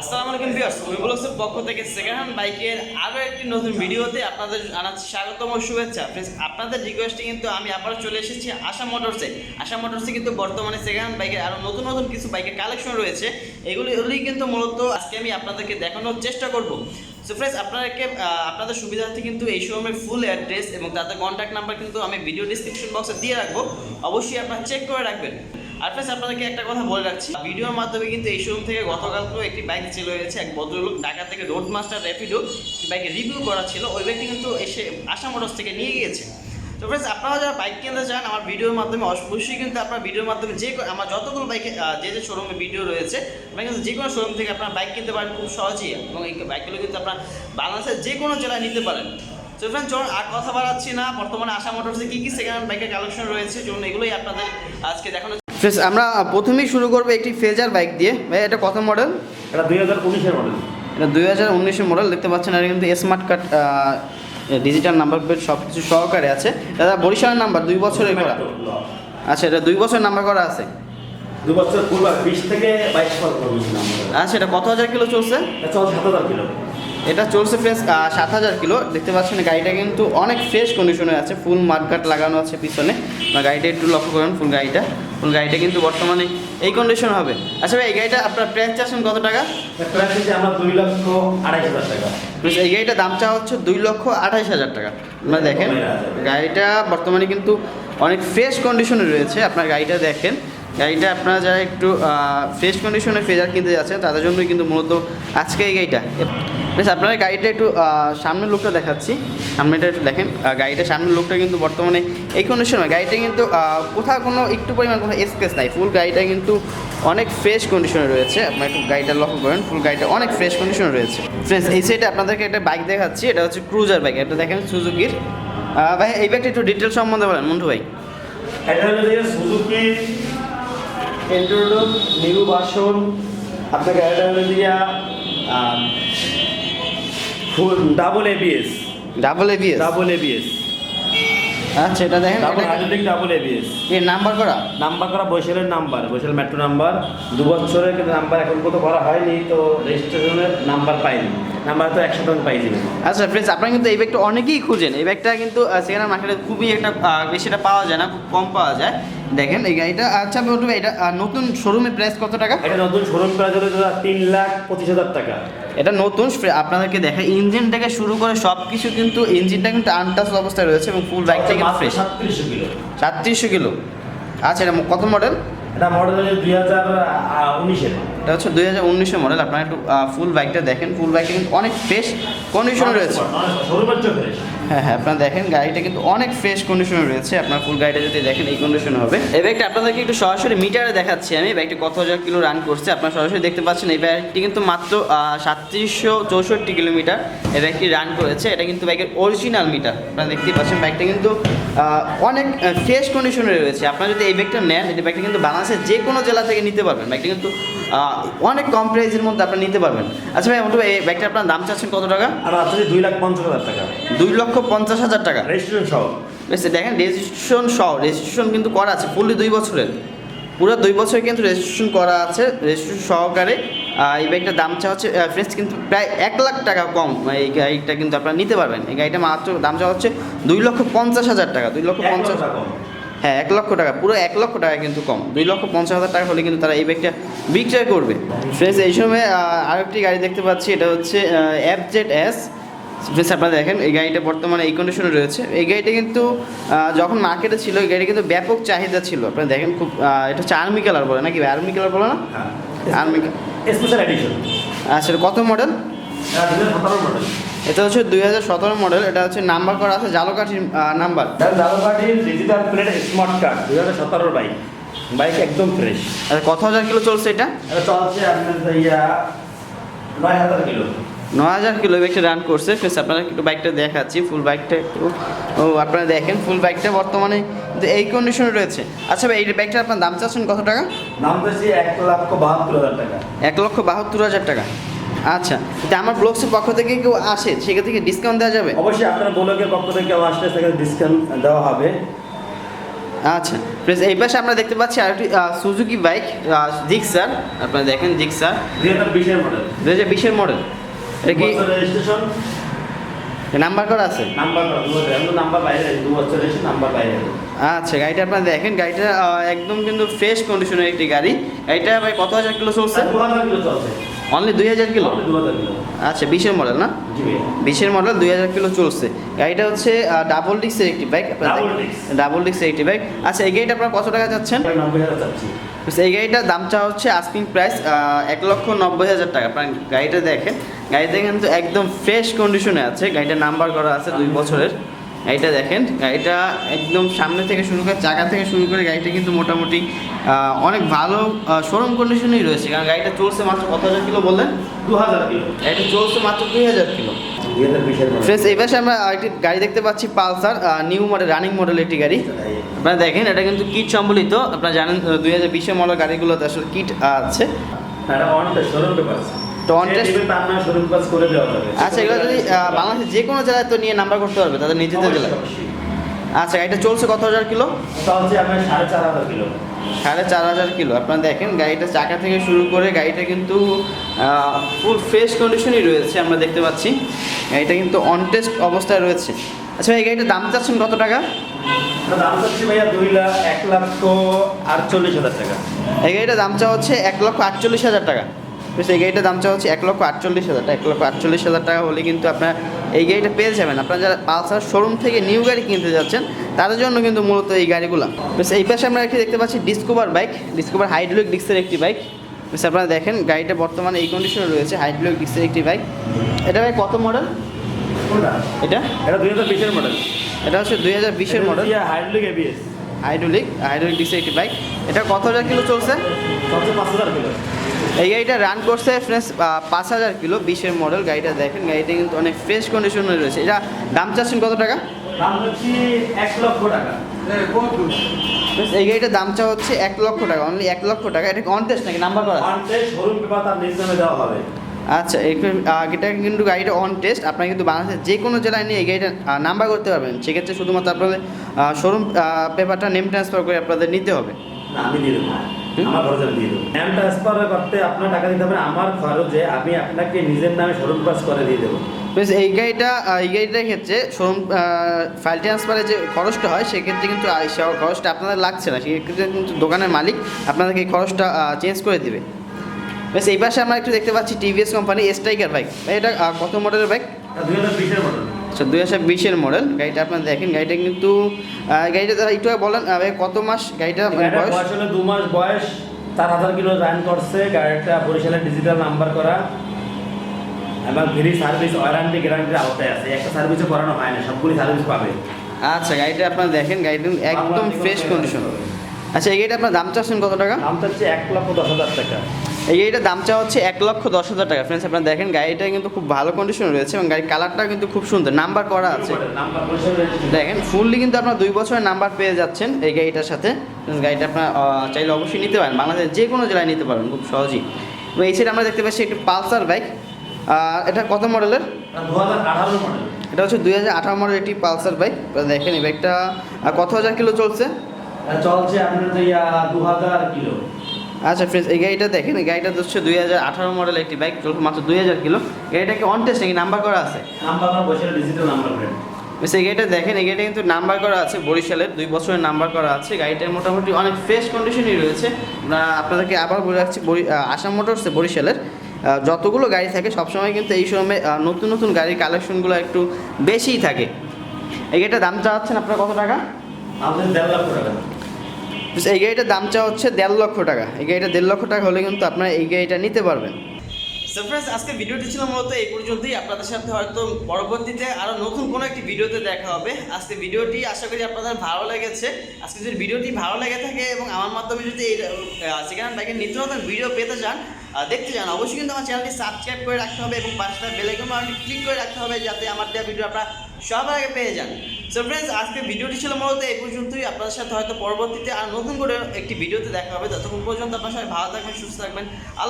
আসসালামু আলাইকুম ভিউয়ার্স আমি ব্লগসের পক্ষ থেকে সেকেন্ড হ্যান্ড বাইকের আরও একটি নতুন ভিডিওতে আপনাদের জানাচ্ছি স্বাগতম ও শুভেচ্ছা। Friends, আপনাদের রিকোয়েস্টে কিন্তু আমি আবারও চলে এসেছি আশা মোটরসে। আশা মোটরসে কিন্তু বর্তমানে সেকেন্ড হ্যান্ড বাইকের আরও নতুন নতুন কিছু বাইকের কালেকশন রয়েছে। এগুলি কিন্তু মূলত আজকে আমি আপনাদেরকে দেখানোর চেষ্টা করব। সো ফ্রেন্ডস আপনাদেরকে আপনাদের সুবিধার্থে কিন্তু এই শোরুমের ফুল অ্যাড্রেস এবং তাদের কন্ট্যাক্ট নাম্বার কিন্তু আমি ভিডিও ডিসক্রিপশন বক্সে দিয়ে রাখব। অবশ্যই আপনারা চেক করে রাখবেন। আর প্লাস আপনাদেরকে একটা কথা বলে রাখছি। ভিডিওর মাধ্যমে কিন্তু এই শোরুম থেকে গতকালকেও একটি বাইক ছিল হয়েছে এক ভদ্রলোক ঢাকা থেকে রোড মাস্টার র্যাপিডো বাইকে রিভিউ করা ছিল। ওই ব্যক্তি কিন্তু এসে আশা মোটরস থেকে নিয়ে গিয়েছে। তো ফ্রেন্ডস আপনারা যারা বাইক কিনতে চান, আমার ভিডিওর মাধ্যমে অবশ্যই কিন্তু আপনার ভিডিওর মাধ্যমে যে আমার যতগুলো বাইকে যে যে শোরুমে ভিডিও রয়েছে, আপনারা কিন্তু যে কোনো শোরুম থেকে আপনার বাইক কিনতে পারেন খুব সহজেই। এবং এই বাইকগুলো কিন্তু আপনার বাংলাদেশের যে কোনো জেলায় নিতে পারেন। তো ফ্রেন্ড চলুন আর কথা বাড়াচ্ছি না। বর্তমানে আশা মোটরসে কী কী সেকেন্ড হ্যান্ড বাইকের কালেকশন রয়েছে? চলুন এগুলোই আপনাদের আজকে দেখানো ফ্রেন্ডস আমরা প্রথমেই শুরু করব একটি ফেজার বাইক দিয়ে। ভাই এটা কত মডেল এটা দুই হাজার উনিশের মডেল এটা দুই হাজার উনিশের মডেল দেখতে পাচ্ছেন এটা কিন্তু smart card digital number plate সব কিছু সহকারে আছে। দাদা বরিশালের নাম্বার দুই বছরের করা? আচ্ছা এটা দুই বছর নাম্বার করা আছে? দু বছর পূর্ব বিশ থেকে বাইশ আচ্ছা এটা কত হাজার কিলো চলছে সাত হাজার কিলো। এটা চলছে ফ্রেশ সাত হাজার কিলো। দেখতে পাচ্ছেন গাড়িটা কিন্তু অনেক ফ্রেশ কন্ডিশনে আছে। ফুল মার্কাট লাগানো আছে পিছনে। বা গাড়িটা একটু লক্ষ্য করেন ফুল গাড়িটা। ফুল গাড়িটা কিন্তু বর্তমানে এই কন্ডিশন হবে। আচ্ছা ভাই এই গাড়িটা আপনার প্রাইস চাচ্ছেন কত টাকা? আমার দুই লক্ষ আড়াই হাজার টাকা। এই গাড়িটার দাম চাওয়া হচ্ছে দুই লক্ষ আঠাইশ হাজার টাকা। আপনারা দেখেন গাড়িটা বর্তমানে কিন্তু অনেক ফ্রেশ কন্ডিশনে রয়েছে। আপনার গাড়িটা দেখেন গাড়িটা আপনারা যারা একটু ফ্রেশ কন্ডিশনে ফেজার কিনতে যাচ্ছেন, তাদের জন্যই কিন্তু মূলত আজকে এই গাড়িটা। বেশ, আপনারা গাড়িটা একটু সামনের লুকটা দেখাচ্ছি। সামনেটা একটু দেখেন গাড়িটার সামনের লুকটা কিন্তু বর্তমানে এই কন্ডিশনে গাড়িটা কিন্তু কোথাও কোনো একটু পরিমাণ কোনো স্পেস নাই। ফুল গাড়িটা কিন্তু অনেক ফ্রেশ কন্ডিশনে রয়েছে। আপনারা একটু গাড়িটা লক্ষ্য করেন ফুল গাড়িটা অনেক ফ্রেশ কন্ডিশনে রয়েছে। ফ্রেন্ডস এই সাইডে আপনাদেরকে একটা বাইক দেখাচ্ছি। এটা হচ্ছে ক্রুজার বাইক এটা দেখেন সুজুকির ভাই, এই বাইকটা একটু ডিটেল সম্বন্ধে বলেন, মন্টু ভাই। এটা হলো সুজুকি এন্ট্রোডো নিউ বাসন আপনাকে এটা হলো দিয়া full double ABS double ABS double ABS আচ্ছা এটা দেখেন ডাবল হাইড্রোলিক ডাবল এবিএস এর নাম্বার করা? নাম্বার করা বৈশালের নাম্বার বৈশাল মেট্রো নাম্বার। দু বছরের কিন্তু নাম্বার এখন কত করা হয়নি তো রেজিস্ট্রেশনের নাম্বার পাইনি। নাম্বার তো একশো টাকা পাই যাবে। আচ্ছা ফ্রেন্ডস আপনারা কিন্তু এই ব্যাগটা অনেকেই খুঁজেন। এই ব্যাগটা কিন্তু সেখানে মার্কেটে খুবই একটা বেশিটা পাওয়া যায় না খুব কম পাওয়া যায়। দেখেন এই গাড়িটা আচ্ছা বলতে এটা নতুন শোরুমের প্রাইস কত টাকা? এটা নতুন শোরুম চলে দাদা তিন লাখ পঁচিশ হাজার টাকা। এটা নতুন আপনাদেরকে দেখা ইঞ্জিন থেকে শুরু করে সব কিছু কিন্তু ইঞ্জিনটা কিন্তু আনটাচ অবস্থায় রয়েছে এবং ফুল বাইকটা কিন্তু ফ্রেশ সাতত্রিশশো কিলো। সাতত্রিশশো কিলো। আচ্ছা এটা কত মডেল এটা মডেল দুই হাজার উনিশের। এটা হচ্ছে দুই হাজার উনিশের মডেল। আপনারা একটু ফুল বাইকটা দেখেন। ফুল বাইকটা কিন্তু অনেক ফ্রেশ কন্ডিশনে রয়েছে। হ্যাঁ হ্যাঁ আপনারা দেখেন গাড়িটা কিন্তু অনেক ফ্রেশ কন্ডিশনে রয়েছে। আপনার ফুল গাড়িটা যদি দেখেন এই কন্ডিশনে হবে। এই বাইকটা আপনাদেরকে একটু সরাসরি মিটারে দেখাচ্ছি আমি। বাইকটি কত হাজার কিলো রান করছে আপনারা সরাসরি দেখতে পাচ্ছেন। এই বাইকটি কিন্তু মাত্র সাতত্রিশশো চৌষট্টি কিলোমিটার এই বাইকটি রান করেছে। এটা কিন্তু বাইকের অরিজিনাল মিটার আপনারা দেখতেই পাচ্ছেন বাইকটা কিন্তু অনেক ফ্রেশ কন্ডিশনে রয়েছে। আপনারা যদি এই বাইকটা নেন এই বাইকটা কিন্তু বাংলাদেশের যে কোনো জেলা থেকে নিতে পারবেন। বাইকটা কিন্তু অনেক কম প্রাইসের মধ্যে আপনি নিতে পারবেন। আচ্ছা ভাই মোটামুটি এই ব্যাগটা আপনার দাম চাচ্ছেন কত টাকা? আর আছে দুই লাখ পঞ্চাশ হাজার টাকা। দুই লক্ষ পঞ্চাশ হাজার টাকা। রেজিস্ট্রেশন সহ। বেশ দেখেন রেজিস্ট্রেশন সহ রেজিস্ট্রেশন কিন্তু করা আছে ফুললি দুই বছরের। পুরো দুই বছর কিন্তু রেজিস্ট্রেশন করা আছে রেজিস্ট্রেশন সহকারে। এই বাইকটার দাম চা হচ্ছে ফ্রেশ কিন্তু প্রায় এক লাখ টাকা কম। এই গাড়িটা কিন্তু আপনারা নিতে পারবেন। এই গাড়িটা মাত্র দাম চা হচ্ছে দুই লক্ষ পঞ্চাশ হাজার টাকা। দুই লক্ষ পঞ্চাশ কম। হ্যাঁ এক লক্ষ টাকা পুরো এক লক্ষ টাকা কিন্তু কম। দুই লক্ষ পঞ্চাশ হাজার টাকা হলে কিন্তু তারা এই বাইকটা বিক্রয় করবে। ফ্রেন্ডস এই সময় আহ, আরেকটি গাড়ি দেখতে পাচ্ছি এটা হচ্ছে এফ জেড এস ফ্রেন্ডস আপনারা দেখেন এই গাড়িটা বর্তমানে এই কন্ডিশনে রয়েছে। এই গাড়িটা কিন্তু যখন মার্কেটে ছিল এই গাড়ি কিন্তু ব্যাপক চাহিদা ছিল। আপনারা দেখেন খুব এটা হচ্ছে আর্মি কালার বলে নাকি আর্মি কালার বলে না? হ্যাঁ। আর্মি স্পেশাল এডিশন আচ্ছা কত মডেল মডেল এটা হচ্ছে দুই হাজার সতেরো মডেল এটা হচ্ছে নাম্বার করা আছে জালকাঠির নাম্বার দাদাবাটির ডিজিটাল প্লেট স্মার্ট কার্ড দুই হাজার সতেরোর বাইক বাইক একদম ফ্রেশ আচ্ছা কত হাজার কিলো চলছে এটা? এটা চলছে আপনার ইয়া নয় হাজার কিলো। ন হাজার কিলো বাইকটা রান করছে। ফেস আপনারা একটু বাইকটা দেখাচ্ছি ফুল বাইকটা একটু। ও আপনারা দেখেন ফুল বাইকটা বর্তমানে এই কন্ডিশনে রয়েছে। আচ্ছা ভাই এই বাইকটা আপনার দাম চাচ্ছেন কত টাকা? দাম দিয়েছি এক লক্ষ বাহাত্তর হাজার টাকা। এক লক্ষ বাহাত্তর হাজার টাকা। আচ্ছা আমার ব্লগসের পক্ষ থেকে কেউ আসে সেখান থেকে ডিসকাউন্ট দেওয়া যাবে? অবশ্যই আপনার ব্লগের পক্ষ থেকে কেউ আসলে সেখানে ডিসকাউন্ট দেওয়া হবে। আচ্ছা প্লিজ এই পাশে আমরা দেখতে পাচ্ছি আরেকটি সুজুকি বাইক জিক্সার আপনারা দেখেন জিক্সার দুই হাজার বিশের মডেল দু হাজার বিশের মডেল এটা কি রেজিস্ট্রেশন নাম্বার করা আছে? নাম্বার দু নাম্বার বাইরে আছে, দু বছর এসে নাম্বার বাইরে আছে। আচ্ছা গাড়িটা আপনারা দেখেন গাড়িটা একদম কিন্তু ফ্রেশ কন্ডিশনের একটি গাড়ি। গাড়িটা ভাই কত হাজার কিলো চলছে? দু হাজার কিলো চলছে। অনলি দুই হাজার কিলো? আচ্ছা বিশের মডেল না? বিশের মডেল দুই হাজার কিলো চলছে। গাড়িটা হচ্ছে ডাবল ডিস্কের একটি বাইক ডাবল ডিস্কের একটি বাইক আচ্ছা এই গাড়িটা আপনার কত টাকা যাচ্ছেন প্রায় নব্বই হাজার চাচ্ছি। এই গাড়িটার দাম দামটা হচ্ছে আস্কিং প্রাইস এক লক্ষ নব্বই হাজার টাকা। আপনার গাড়িটা দেখেন। গাড়িটা কিন্তু একদম ফ্রেশ কন্ডিশনে আছে। গাড়িটা নাম্বার করা আছে দুই বছরের। গাড়িটা দেখেন। গাড়িটা একদম সামনে থেকে শুরু করে চাকা থেকে শুরু করে গাড়িটা কিন্তু মোটামুটি অনেক ভালো শোরুম কন্ডিশনেই রয়েছে। কারণ গাড়িটা চলছে মাত্র কত হাজার কিলো বললেন? দু হাজার কিলো। গাড়িটা চলছে মাত্র দুই হাজার কিলো। ফ্রেন্ডস এই পাশে আমরা আরেকটি গাড়ি দেখতে পাচ্ছি, Pulsar new model running model একটি গাড়ি। আপনারা দেখেন, এটা কিন্তু কিট সম্বলিত। আপনারা জানেন দুই হাজার বিশের মডেল গাড়িগুলোতে আসলে কিট আছে। এটা শোরুম পেপার তো শোরুম পাস করে দেওয়া যাবে। আচ্ছা এগুলো যদি বাংলাদেশের যে কোনো জেলায় তো নিয়ে নাম্বার করতে পারবে তাদের নিজেদের জেলায়। আচ্ছা গাড়িটা চলছে কত হাজার কিলো? চলছে আপনার সাড়ে চার হাজার কিলো। সাড়ে চার হাজার কিলো। আপনারা দেখেন গাড়িটা চাকা থেকে শুরু করে গাড়িটা কিন্তু ফুল ফ্রেশ কন্ডিশনই রয়েছে আমরা দেখতে পাচ্ছি। গাড়িটা কিন্তু অন টেস্ট অবস্থায় রয়েছে। আচ্ছা এই গাড়িটার দাম চাচ্ছেন কত টাকা? দাম চাচ্ছি ভাইয়া দুই লাখ এক লক্ষ আটচল্লিশ হাজার টাকা। এই গাড়িটার দাম চাওয়া হচ্ছে এক লক্ষ আটচল্লিশ হাজার টাকা। বেশ এই গাড়িটার দাম চাওয়া হচ্ছে এক লক্ষ আটচল্লিশ হাজার টাকা। এক লক্ষ আটচল্লিশ হাজার টাকা হলে কিন্তু আপনার এই গাড়িটা পেয়ে যাবেন। আপনারা যারা পালসার শোরুম থেকে নিউ গাড়ি কিনতে যাচ্ছেন তাদের জন্য কিন্তু মূলত এই গাড়িগুলো। বেশ এই পাশে আমরা একটি দেখতে পাচ্ছি ডিসকোভার বাইক ডিসকোভার হাইড্রোলিক ডিস্কের একটি বাইক বেশ আপনারা দেখেন গাড়িটা বর্তমানে এই কন্ডিশনে রয়েছে হাইড্রোলিক ডিস্কের একটি বাইক এটা ভাই কত মডেল এটা? এটা দুই হাজার বিশের মডেল এটা হচ্ছে দুই হাজার বিশের model hydraulic ABS hydraulic hydraulic ডিস্কের একটি বাইক এটা কত হাজার কিলো চলছে? এই গাড়িটা রান করছে ফ্রেশ পাঁচ হাজার কিলো বিশের মডেল গাড়িটা দেখেন। গাড়িটা কিন্তু অনেক ফ্রেশ কন্ডিশনে রয়েছে। এটা দাম চাচ্ছেন কত টাকা? দাম হচ্ছে এক লক্ষ টাকা। এই গাড়িটার দাম চা হচ্ছে এক লক্ষ টাকা। অনলি এক লক্ষ টাকা। এটা অনটেস্ট নাকি? নাম্বার করা আছে? ওয়ান পেপার তার নিজ নামে দেওয়া হবে। আচ্ছা এটা কিন্তু গাড়িটা অন টেস্ট আপনারা কিন্তু বাংলাদেশের যে কোনো জেলায় নিয়ে এই গাড়িটা নাম্বার করতে পারবেন। সেক্ষেত্রে শুধুমাত্র আপনাদের শোরুম পেপারটা নেম ট্রান্সফার করে আপনাদের নিতে হবে। আমি দিয়ে দেবো। আমার খরচে দিয়ে দেবো। নাম ট্রান্সফার করতে আপনার টাকা দিতে হবে আমার খরচে আমি আপনাকে নিজের নামে শোরুম পাস করে দিয়ে দেবো। বেশ এই গাড়িটা এই গাড়িটার ক্ষেত্রে শোরুম ফাইল ট্রান্সফারের যে খরচটা হয় সেক্ষেত্রে কিন্তু খরচটা আপনাদের লাগছে না। সেক্ষেত্রে কিন্তু দোকানের মালিক আপনাদেরকে এই খরচটা চেঞ্জ করে দিবে। বেশ এই পাশে আমরা একটু দেখতে পাচ্ছি টিভিএস কোম্পানি স্ট্রাইকার বাইক এটা কত মডেলের বাইক আচ্ছা দুই হাজার বিশের মডেল গাড়িটা আপনারা দেখেন গাড়িটা কিন্তু গাড়িটা একটু বলেন কত মাস গাড়িটা মানে বয়স? দু মাস বয়স চার হাজার কিলো রান করছে গাড়িটা বরিশালের ডিজিটাল নাম্বার করা। এবং ফ্রি সার্ভিস ওয়ারেন্টি গ্যারান্টির আওতায় আছে। একটা সার্ভিসও করানো হয় না সবগুলি সার্ভিস পাবে। আচ্ছা গাড়িটা আপনারা দেখেন গাড়িটা একদম ফ্রেশ কন্ডিশন আচ্ছা এই গাড়িটা আপনার দাম চাচ্ছেন কত টাকা? দামটা চাচ্ছে এক লক্ষ দশ হাজার টাকা। এই গাড়িটার দাম চাওয়া হচ্ছে এক লক্ষ দশ হাজার টাকা। ফ্রেন্ডস আপনারা দেখেন গাড়িটা কিন্তু খুব ভালো কন্ডিশনে রয়েছে এবং গাড়ির কালারটা কিন্তু খুব সুন্দর। নাম্বার করা আছে। দেখেন ফুললি কিন্তু আপনার দুই বছরের নাম্বার পেয়ে যাচ্ছেন এই গাড়িটার সাথে। গাড়িটা আপনার চাইলে অবশ্যই নিতে পারেন। বাংলাদেশের যে কোনো জেলায় নিতে পারবেন খুব সহজেই। এবং এই সাইড আমরা দেখতে পাচ্ছি একটি পালসার বাইক। আর এটা কত মডেলের? এটা হচ্ছে দুই হাজার আঠারো মডেল একটি পালসার বাইক। দেখেন এই বাইকটা কত হাজার কিলো চলছে? চলছে আপনার দু হাজার কিলো। আচ্ছা ফ্রেন্ডস এই গাড়িটা দেখেন এই গাড়িটা হচ্ছে দুই হাজার আঠারো মডেল একটি বাইক চলছে মাত্র দুই হাজার কিলো। গাড়িটাকে অন টেস্ট নাকি নাম্বার করা আছে? নাম্বার ডিজিটাল এই গাড়িটা দেখেন এই গাড়িটা কিন্তু নাম্বার করা আছে বরিশালের দুই বছরের নাম্বার করা আছে। গাড়িটার মোটামুটি অনেক ফ্রেশ কন্ডিশনই রয়েছে। আপনাদেরকে আবার বলে রাখছি আসাম মোটরস বরিশালের যতগুলো গাড়ি থাকে সবসময় কিন্তু এই সময় নতুন নতুন গাড়ির কালেকশনগুলো একটু বেশিই থাকে। এই গাড়িটার দাম চাচ্ছেন আপনার কত টাকা? আমাদের দেড় লক্ষ টাকা। এই গাড়িটার দাম চা হচ্ছে দেড় লক্ষ টাকা। এই গাড়িটা দেড় লক্ষ টাকা হলে কিন্তু আপনারা এই গাড়িটা নিতে পারবেন। সো ফ্রেন্ডস আজকে ভিডিওটি ছিল মূলত এই পর্যন্তই। আপনাদের সাথে হয়তো পরবর্তীতে আরও নতুন কোনো একটি ভিডিওতে দেখা হবে। আজকে ভিডিওটি আশা করি আপনাদের ভালো লেগেছে। আজকে যদি ভিডিওটি ভালো লেগে থাকে এবং আমার মাধ্যমে যদি এই হ্যান্ড বাইকের নিত্য নতুন ভিডিও পেতে চান দেখতে চান, অবশ্যই কিন্তু আমার চ্যানেলটি সাবস্ক্রাইব করে রাখতে হবে এবং পাঁচটা বেলাইকন বাটনটি ক্লিক করে রাখতে হবে যাতে আমার দেওয়া ভিডিও আপনারা সবার আগে পেয়ে যান। সো ফ্রেন্ডস আজকে ভিডিওটি ছিল মূলত এই পর্যন্তই। আপনাদের সাথে হয়তো পরবর্তীতে আর নতুন করে একটি ভিডিওতে দেখা হবে। ততক্ষণ পর্যন্ত আপনার সাথে ভালো থাকবেন, সুস্থ থাকবেন।